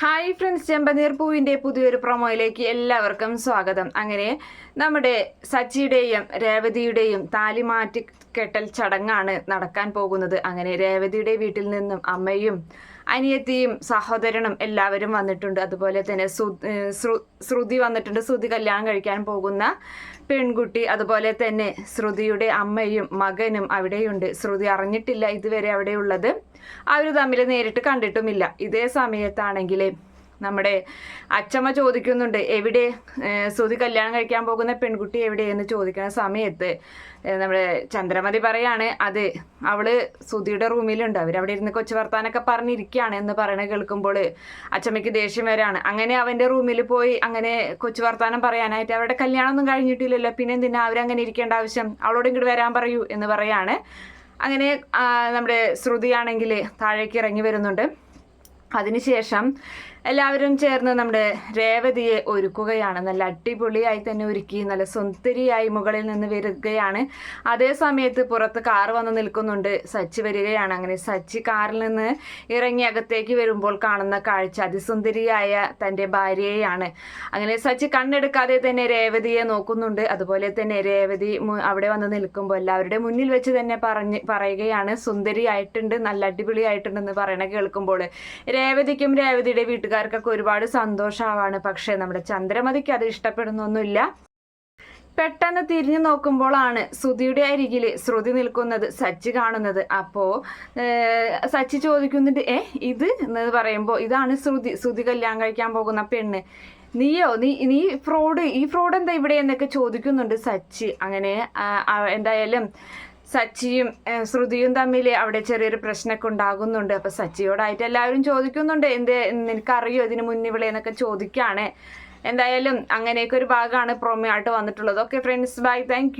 Hi friends ചെമ്പനീർ പൂവിന്റെ പുതിയൊരു പ്രൊമോയിലേക്ക് എല്ലാവർക്കും സ്വാഗതം. അങ്ങനെ നമ്മുടെ സച്ചിയുടെയും രേവതിയുടെയും താലിമാറ്റി കെട്ടൽ ചടങ്ങാണ് നടക്കാൻ പോകുന്നത്. അങ്ങനെ രേവതിയുടെ വീട്ടിൽ നിന്നും അമ്മയും അനിയത്തിയും സഹോദരനും എല്ലാവരും വന്നിട്ടുണ്ട്. അതുപോലെ തന്നെ ശ്രുതി വന്നിട്ടുണ്ട്. ശ്രുതി കല്യാണം കഴിക്കാൻ പോകുന്ന പെൺകുട്ടി അതുപോലെ തന്നെ ശ്രുതിയുടെ അമ്മയും മകനും അവിടെയുണ്ട്. ശ്രുതി അറിഞ്ഞിട്ടില്ല ഇതുവരെ അവിടെയുള്ളത്. അവർ തമ്മിൽ നേരിട്ട് കണ്ടിട്ടുമില്ല. ഇതേ സമയത്താണെങ്കിൽ നമ്മുടെ അച്ചമ്മ ചോദിക്കുന്നുണ്ട് എവിടെ സുതി കല്യാണം കഴിക്കാൻ പോകുന്ന പെൺകുട്ടി എവിടെയെന്ന് ചോദിക്കുന്ന സമയത്ത് നമ്മുടെ ചന്ദ്രമതി പറയാണ് അത് അവൾ സുധിയുടെ റൂമിലുണ്ട്. അവരവിടെ ഇരുന്ന് കൊച്ചു വർത്താനൊക്കെ പറഞ്ഞിരിക്കുകയാണ് എന്ന് പറയണ കേൾക്കുമ്പോൾ അച്ചമ്മയ്ക്ക് ദേഷ്യം വരാണ്. അങ്ങനെ അവന്റെ റൂമിൽ പോയി അങ്ങനെ കൊച്ചു വർത്താനം പറയാനായിട്ട് അവരുടെ കല്യാണമൊന്നും കഴിഞ്ഞിട്ടില്ലല്ലോ. പിന്നെ എന്തിനാ അവരങ്ങനെ ഇരിക്കേണ്ട ആവശ്യം? അവളോട് ഇങ്ങോട്ട് വരാൻ പറയൂ എന്ന് പറയാണ്. അങ്ങനെ നമ്മുടെ ശ്രുതിയാണെങ്കിൽ താഴേക്ക് ഇറങ്ങി വരുന്നുണ്ട്. അതിനുശേഷം എല്ലാവരും ചേർന്ന് നമ്മുടെ രേവതിയെ ഒരുക്കുകയാണ്. നല്ല അടിപൊളിയായി തന്നെ ഒരുക്കി നല്ല സുന്ദരിയായി മുകളിൽ നിന്ന് വരികയാണ്. അതേ സമയത്ത് പുറത്ത് കാർ വന്ന് നിൽക്കുന്നുണ്ട്. സച്ചി വരികയാണ്. അങ്ങനെ സച്ചി കാറിൽ നിന്ന് ഇറങ്ങി അകത്തേക്ക് വരുമ്പോൾ കാണുന്ന കാഴ്ച അതിസുന്ദരിയായ തന്റെ ഭാര്യയെയാണ്. അങ്ങനെ സച്ചി കണ്ണെടുക്കാതെ തന്നെ രേവതിയെ നോക്കുന്നുണ്ട്. അതുപോലെ തന്നെ രേവതി അവിടെ വന്ന് നിൽക്കുമ്പോൾ എല്ലാവരുടെ മുന്നിൽ വെച്ച് തന്നെ പറഞ്ഞ് പറയുകയാണ്. സുന്ദരിയായിട്ടുണ്ട് നല്ല അടിപൊളിയായിട്ടുണ്ടെന്ന് പറയണ കേൾക്കുമ്പോൾ രേവതിക്കും രേവതിയുടെ വീട്ടുകാർക്കൊക്കെ ഒരുപാട് സന്തോഷമാവാണ് പക്ഷേ നമ്മുടെ ചന്ദ്രമതിക്ക് അത് ഇഷ്ടപ്പെടുന്നൊന്നുമില്ല. പെട്ടെന്ന് തിരിഞ്ഞു നോക്കുമ്പോഴാണ് ശ്രുതിയുടെ അരികിൽ ശ്രുതി നിൽക്കുന്നത് സച്ചി കാണുന്നത്. അപ്പോൾ സച്ചി ചോദിക്കുന്നുണ്ട് ഏ ഇത്? എന്ന് പറയുമ്പോൾ ഇതാണ് ശ്രുതി. ശ്രുതി കല്യാണം കഴിക്കാൻ പോകുന്ന പെണ്ണ്. നീയോ? നീ നീ ഫ്രോഡ് ഈ ഫ്രോഡ് എന്താ ഇവിടെ? എന്നൊക്കെ ചോദിക്കുന്നുണ്ട് സച്ചി. അങ്ങനെ എന്തായാലും സച്ചിയും ശ്രുതിയും തമ്മിൽ അവിടെ ചെറിയൊരു പ്രശ്നമൊക്കെ ഉണ്ടാകുന്നുണ്ട്. അപ്പൊ സച്ചിയോടായിട്ട് എല്ലാവരും ചോദിക്കുന്നുണ്ട് എന്ത് നിനക്കറിയോ ഇതിന് മുന്നിവിടെ? എന്നൊക്കെ ചോദിക്കാണ്. എന്തായാലും അങ്ങനെയൊക്കെ ഒരു ഭാഗമാണ് പ്രൊമോ വന്നിട്ടുള്ളത്. Okay friends bye thank